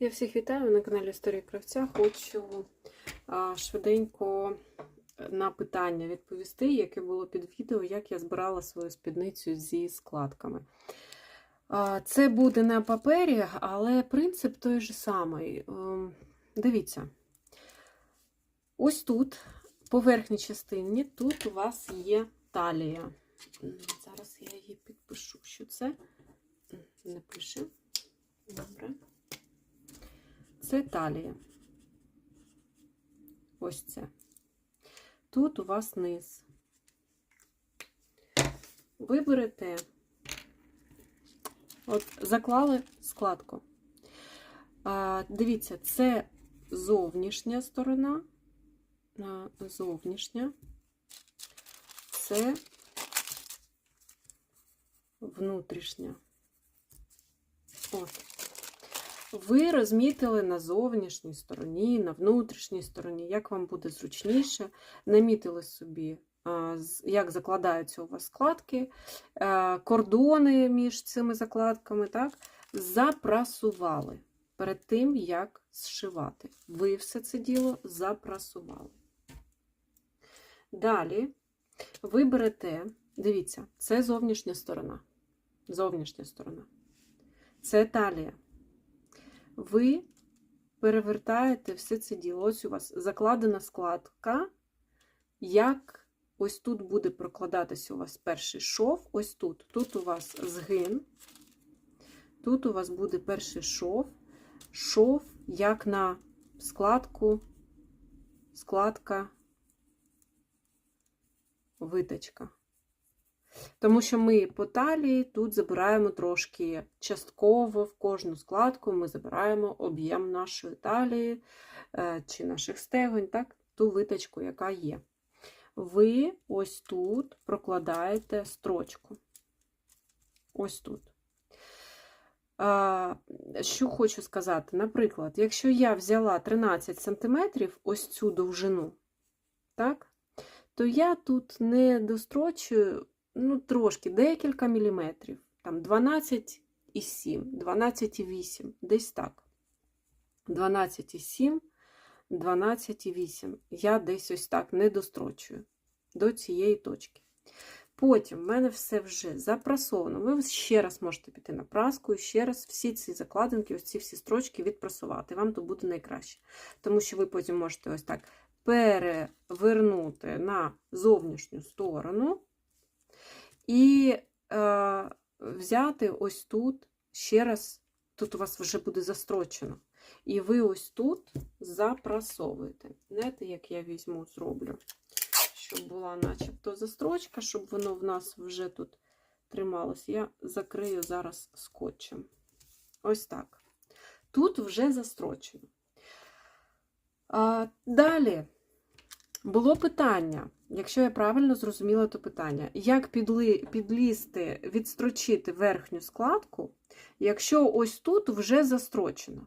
Я всіх вітаю на каналі Історії Кравця. Хочу швиденько на питання відповісти, яке було під відео, як я збирала свою спідницю зі складками. Це буде на папері, але принцип той же самий. Ем, Дивіться, ось тут, по верхній частині, тут у вас є талія. Зараз я її підпишу, що це не пише. Добре. Це талія. Ось це. Тут у вас низ. Ви берете, от заклали складку. А, дивіться, це зовнішня сторона, а, зовнішня, це внутрішня. От. Ви розмітили на зовнішній стороні, на внутрішній стороні, як вам буде зручніше. Намітили собі, як закладаються у вас складки, е, кордони між цими закладками, так? запрасували перед тим, як зшивати. Ви все це діло запрасували. Далі ви берете, дивіться, це зовнішня сторона. Зовнішня сторона. Це талія ви перевертаєте все це діло. Ось у вас закладена складка, як ось тут буде прокладатися у вас перший шов, ось тут. Тут у вас згин, тут у вас буде перший шов, шов, як на складку, складка, виточка. Тому що ми по талії тут забираємо трошки частково в кожну складку ми забираємо об'єм нашої талії е, чи наших стегонь, так, ту виточку, яка є. Ви ось тут прокладаєте строчку. Ось тут. Що хочу сказати, наприклад, якщо я взяла 13 см ось цю довжину, так, то я тут не дострочую ну, трошки, декілька міліметрів, там 12,7, 12,8, десь так. 12,7, 12,8. Я десь ось так не дострочую до цієї точки. Потім в мене все вже запрасовано. Ви ще раз можете піти на праску і ще раз всі ці закладинки, ось ці всі строчки відпрасувати. Вам тут буде найкраще. Тому що ви потім можете ось так перевернути на зовнішню сторону. І е, взяти ось тут ще раз, тут у вас вже буде застрочено. І ви ось тут запрасовуєте. Знаєте, як я візьму, зроблю, щоб була начебто застрочка, щоб воно в нас вже тут трималось. Я закрию зараз скотчем. Ось так. Тут вже застрочено. А, Далі було питання. Якщо я правильно зрозуміла то питання, як підли, підлізти, відстрочити верхню складку, якщо ось тут вже застрочено.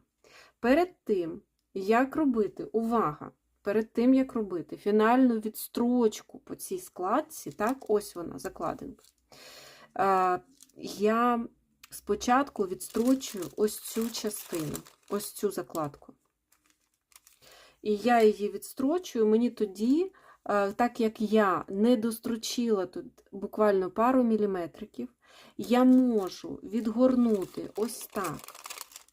Перед тим, як робити, увага, перед тим, як робити фінальну відстрочку по цій складці, так, ось вона, закладинка, я спочатку відстрочую ось цю частину, ось цю закладку. І я її відстрочую, мені тоді так як я не дострочила тут буквально пару міліметриків, я можу відгорнути ось так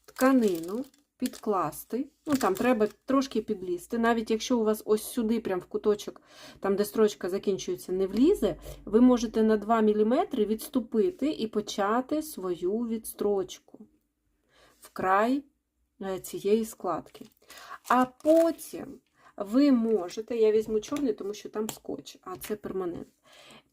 тканину, підкласти. Ну, там треба трошки підлізти. Навіть якщо у вас ось сюди, прям в куточок, там, де строчка закінчується, не влізе, ви можете на 2 мм відступити і почати свою відстрочку в край е, цієї складки. А потім ви можете, я візьму чорний, тому що там скотч, а це перманент.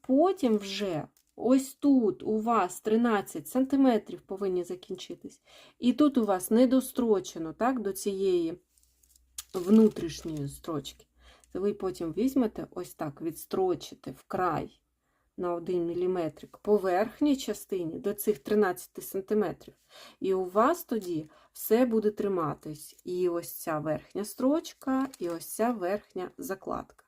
Потім вже ось тут у вас 13 см повинні закінчитись. І тут у вас недострочено так, до цієї внутрішньої строчки. То ви потім візьмете ось так, відстрочите в край на 1 мм по верхній частині до цих 13 см. І у вас тоді все буде триматись. І ось ця верхня строчка, і ось ця верхня закладка.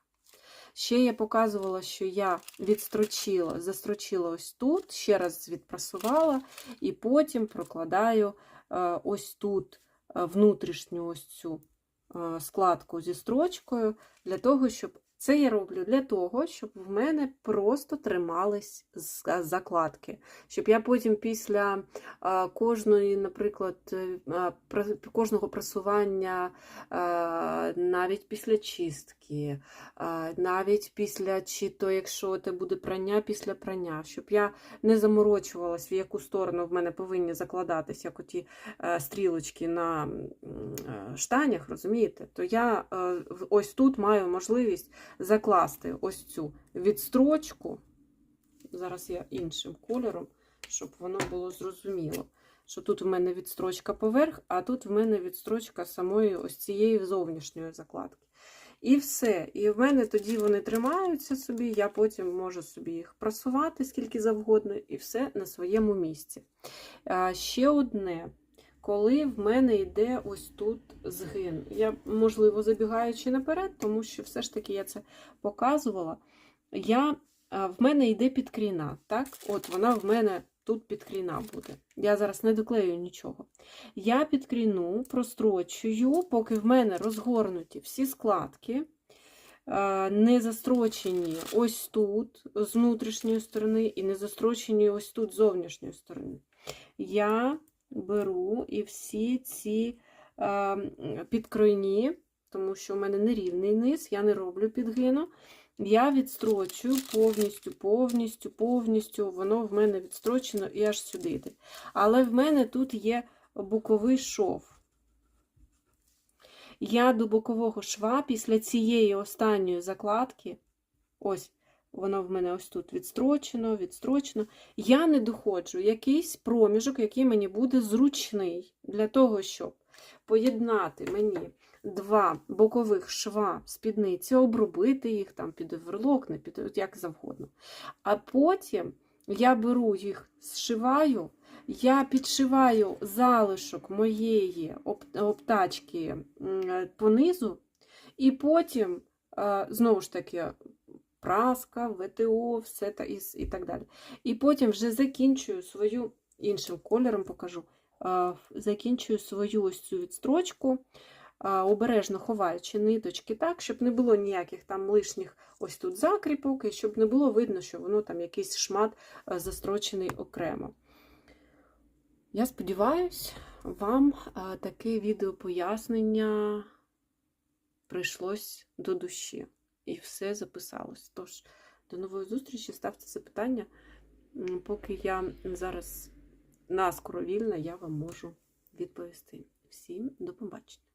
Ще я показувала, що я відстрочила, застрочила ось тут, ще раз відпрасувала, і потім прокладаю е, ось тут е, внутрішню ось цю е, складку зі строчкою, для того, щоб це я роблю для того, щоб в мене просто тримались закладки. Щоб я потім після кожної, наприклад, е, кожного прасування, е, навіть після чистки, навіть після чи то, якщо це буде прання, після прання, щоб я не заморочувалась, в яку сторону в мене повинні закладатись, як оті е, стрілочки на е, штанях, розумієте, то я ось тут маю можливість закласти ось цю відстрочку. Зараз я іншим кольором, щоб воно було зрозуміло. Що тут в мене відстрочка поверх, а тут в мене відстрочка самої ось цієї зовнішньої закладки. І все. І в мене тоді вони тримаються собі, я потім можу собі їх прасувати скільки завгодно, і все на своєму місці. Ще одне. Коли в мене йде ось тут згин. Я, можливо, забігаючи наперед, тому що все ж таки я це показувала. Я, в мене йде підкріна. Так? От вона в мене тут підкріна буде. Я зараз не доклею нічого. Я підкріну, прострочую, поки в мене розгорнуті всі складки, е, не застрочені ось тут з внутрішньої сторони, і не застрочені ось тут з зовнішньої сторони. Я беру і всі ці е, підкройні, тому що в мене нерівний низ, я не роблю підгину. Я відстрочую повністю, повністю, повністю. Воно в мене відстрочено і аж сюди йде. Але в мене тут є боковий шов. Я до бокового шва після цієї останньої закладки, ось воно в мене ось тут відстрочено, відстрочено. Я не доходжу якийсь проміжок, який мені буде зручний для того, щоб поєднати мені два бокових шва спідниці, обробити їх там під оверлок, не під як завгодно. А потім я беру їх, зшиваю, я підшиваю залишок моєї обтачки м, понизу, і потім, е, знову ж таки, праска, ВТО, все та і, і так далі. І потім вже закінчую свою іншим кольором покажу. Закінчую свою ось цю відстрочку, обережно ховаючи ниточки так, щоб не було ніяких там лишніх ось тут закріпок, і щоб не було видно, що воно там якийсь шмат застрочений окремо. Я сподіваюсь, вам таке відео пояснення прийшлось до душі і все записалось. Тож, до нової зустрічі, ставте запитання. Поки я зараз наскоро вільна, я вам можу відповісти. Всім до побачення.